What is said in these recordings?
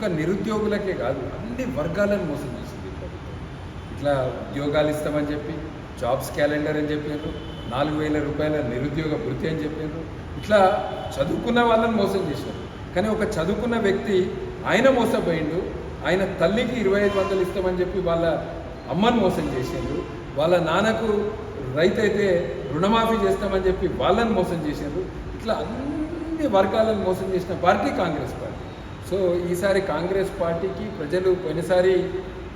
ఒక్క నిరుద్యోగులకే కాదు అన్ని వర్గాలను మోసం చేసింది ఇట్లా ఉద్యోగాలు ఇస్తామని చెప్పి జాబ్స్ క్యాలెండర్ అని చెప్పారు నాలుగు వేల రూపాయల నిరుద్యోగ వృత్తి అని చెప్పారు ఇట్లా చదువుకున్న వాళ్ళని మోసం చేశారు కానీ ఒక చదువుకున్న వ్యక్తి ఆయన మోసపోయిండు ఆయన తల్లికి ఇరవై ఐదు వందలు ఇస్తామని చెప్పి వాళ్ళ అమ్మని మోసం చేసిండు వాళ్ళ నాన్నకు రైతు అయితే రుణమాఫీ చేస్తామని చెప్పి వాళ్ళని మోసం చేశారు ఇట్లా అన్ని వర్గాలను మోసం చేసిన పార్టీ కాంగ్రెస్ పార్టీ. సో ఈసారి కాంగ్రెస్ పార్టీకి ప్రజలు పోయినసారి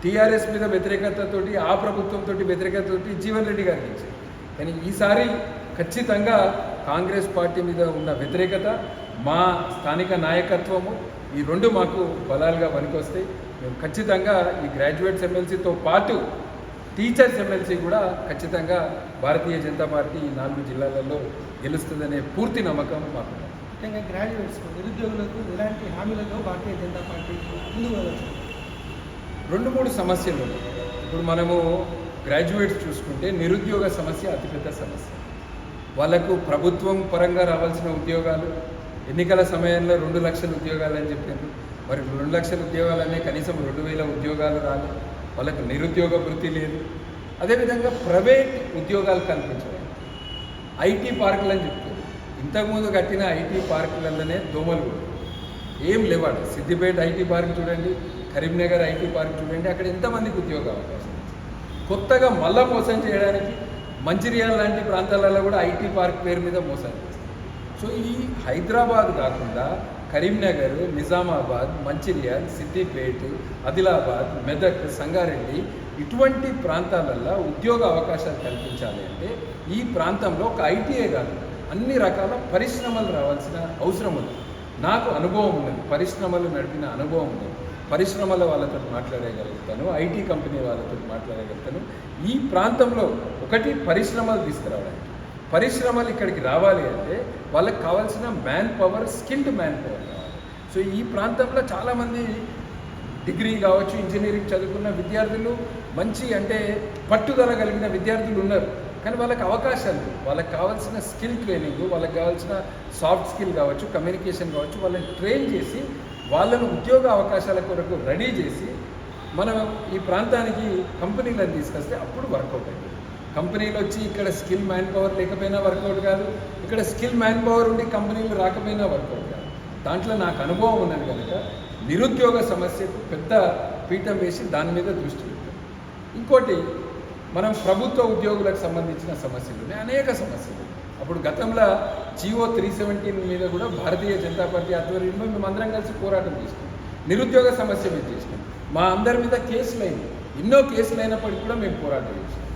టీఆర్ఎస్ మీద వ్యతిరేకతతోటి ఆ ప్రభుత్వంతో వ్యతిరేకతతోటి జీవన్ రెడ్డి గారికి ఇచ్చారు కానీ ఈసారి ఖచ్చితంగా కాంగ్రెస్ పార్టీ మీద ఉన్న వ్యతిరేకత మా స్థానిక నాయకత్వము ఈ రెండు మాకు బలాలుగా పనికొస్తాయి మేము ఖచ్చితంగా ఈ గ్రాడ్యుయేట్స్ ఎమ్మెల్సీతో పాటు టీచర్స్ ఎమ్మెల్సీ కూడా ఖచ్చితంగా భారతీయ జనతా పార్టీ ఈ నాలుగు జిల్లాలలో గెలుస్తుందనే పూర్తి నమ్మకం మాకు ఉంది. ముఖ్యంగా గ్రాడ్యుయేట్స్ నిరుద్యోగులకు ఎలాంటి హామీలతో భారతీయ జనతా పార్టీ ముందుకు రెండు మూడు సమస్యలు. ఇప్పుడు మనము గ్రాడ్యుయేట్స్ చూసుకుంటే నిరుద్యోగ సమస్య అతిపెద్ద సమస్య. వాళ్ళకు ప్రభుత్వం పరంగా రావాల్సిన ఉద్యోగాలు ఎన్నికల సమయంలో రెండు లక్షల ఉద్యోగాలు అని చెప్పారు. మరి రెండు లక్షల ఉద్యోగాలనే కనీసం రెండు వేల ఉద్యోగాలు రాలి. వాళ్ళకు నిరుద్యోగ వృత్తి లేదు. అదేవిధంగా ప్రైవేట్ ఉద్యోగాలు కల్పించడం ఐటీ పార్కులు అని చెప్తారు ఇంతకుముందు కట్టిన ఐటీ పార్కులలోనే దోమలు కూడా. ఏం లేవాడు సిద్దిపేట ఐటీ పార్క్ చూడండి కరీంనగర్ ఐటీ పార్క్ చూడండి అక్కడ ఎంతమందికి ఉద్యోగ అవకాశం ఉంది. కొత్తగా మళ్ళా మోసం చేయడానికి మంచిర్యాల లాంటి ప్రాంతాలలో కూడా ఐటీ పార్క్ పేరు మీద మోసం సో ఈ హైదరాబాద్ కాకుండా కరీంనగర్ నిజామాబాద్ మంచిర్యాల్ సిద్దిపేట్ ఆదిలాబాద్ మెదక్ సంగారెడ్డి ఇటువంటి ప్రాంతాలల్లో ఉద్యోగ అవకాశాలు కల్పించాలి అంటే ఈ ప్రాంతంలో ఒక ఐటీఏ కాదు. అన్ని రకాల పరిశ్రమలు రావాల్సిన అవసరం ఉంది. నాకు అనుభవం ఉన్నది. పరిశ్రమలు నడిపిన అనుభవం ఉంది. పరిశ్రమల వాళ్ళతో మాట్లాడగలుగుతాను. ఐటీ కంపెనీ వాళ్ళతో మాట్లాడగలుగుతాను. ఈ ప్రాంతంలో ఒకటి పరిశ్రమలు తీసుకురావడానికి. పరిశ్రమలు ఇక్కడికి రావాలి అంటే వాళ్ళకి కావాల్సిన man power skilled man power కావాలి. సో ఈ ప్రాంతంలో చాలామంది డిగ్రీ కావచ్చు ఇంజనీరింగ్ చదువుకున్న విద్యార్థులు మంచి అంటే పట్టుదల కలిగిన విద్యార్థులు ఉన్నారు. కానీ వాళ్ళకి అవకాశాలు వాళ్ళకి కావాల్సిన స్కిల్ ట్రైనింగ్ వాళ్ళకి కావాల్సిన సాఫ్ట్ స్కిల్ కావచ్చు కమ్యూనికేషన్ కావచ్చు వాళ్ళని ట్రైన్ చేసి వాళ్ళను ఉద్యోగ అవకాశాల కొరకు రెడీ చేసి మనం ఈ ప్రాంతానికి కంపెనీలను తీసుకొస్తే అప్పుడు వర్కౌట్ అవుతుంది కంపెనీలు వచ్చి ఇక్కడ స్కిల్ మ్యాన్ పవర్ లేకపోయినా వర్కౌట్ కాదు ఇక్కడ స్కిల్ మ్యాన్ పవర్ ఉండి కంపెనీలు రాకపోయినా వర్కౌట్ కాదు. దాంట్లో నాకు అనుభవం ఉన్నది కనుక నిరుద్యోగ సమస్యకు పెద్ద పీఠం వేసి దాని మీద దృష్టి పెట్టాను. ఇంకోటి మనం ప్రభుత్వ ఉద్యోగులకు సంబంధించిన సమస్యలు ఉన్నాయి అనేక సమస్యలు అప్పుడు గతంలో జియో త్రీ సెవెంటీన్ మీద కూడా భారతీయ జనతా పార్టీ ఆధ్వర్యంలో మేము అందరం కలిసి పోరాటం చేసినాం. నిరుద్యోగ సమస్య మీద చేసినాం. మా అందరి మీద కేసులు ఎన్నో కేసులు అయినప్పటికీ కూడా మేము పోరాటం చేసినాం.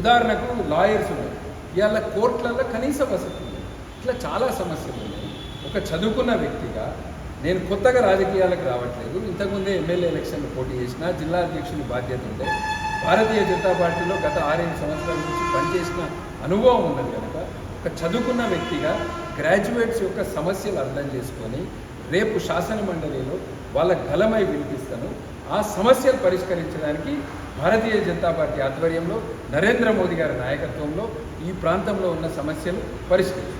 ఉదాహరణకు లాయర్స్ ఉన్నారు ఇవాళ కోర్టులలో కనీస వసతి ఉంది. ఇట్లా చాలా సమస్యలు ఉన్నాయి. ఒక చదువుకున్న వ్యక్తిగా నేను కొత్తగా రాజకీయాలకు రావట్లేదు. ఇంతకుముందే ఎమ్మెల్యే ఎలక్షన్లు పోటీ చేసిన జిల్లా అధ్యక్షుని బాధ్యత ఉండే. భారతీయ జనతా పార్టీలో గత ఆరేడు సంవత్సరాల నుంచి పనిచేసిన అనుభవం ఉన్నది కనుక ఒక చదువుకున్న వ్యక్తిగా గ్రాడ్యుయేట్స్ యొక్క సమస్యలు అర్థం చేసుకొని రేపు శాసన మండలిలో వాళ్ళ గలమై వినిపిస్తాను. ఆ సమస్యలు పరిష్కరించడానికి భారతీయ జనతా పార్టీ ఆధ్వర్యంలో నరేంద్ర మోదీ గారి నాయకత్వంలో ఈ ప్రాంతంలో ఉన్న సమస్యలు పరిష్కరిస్తారు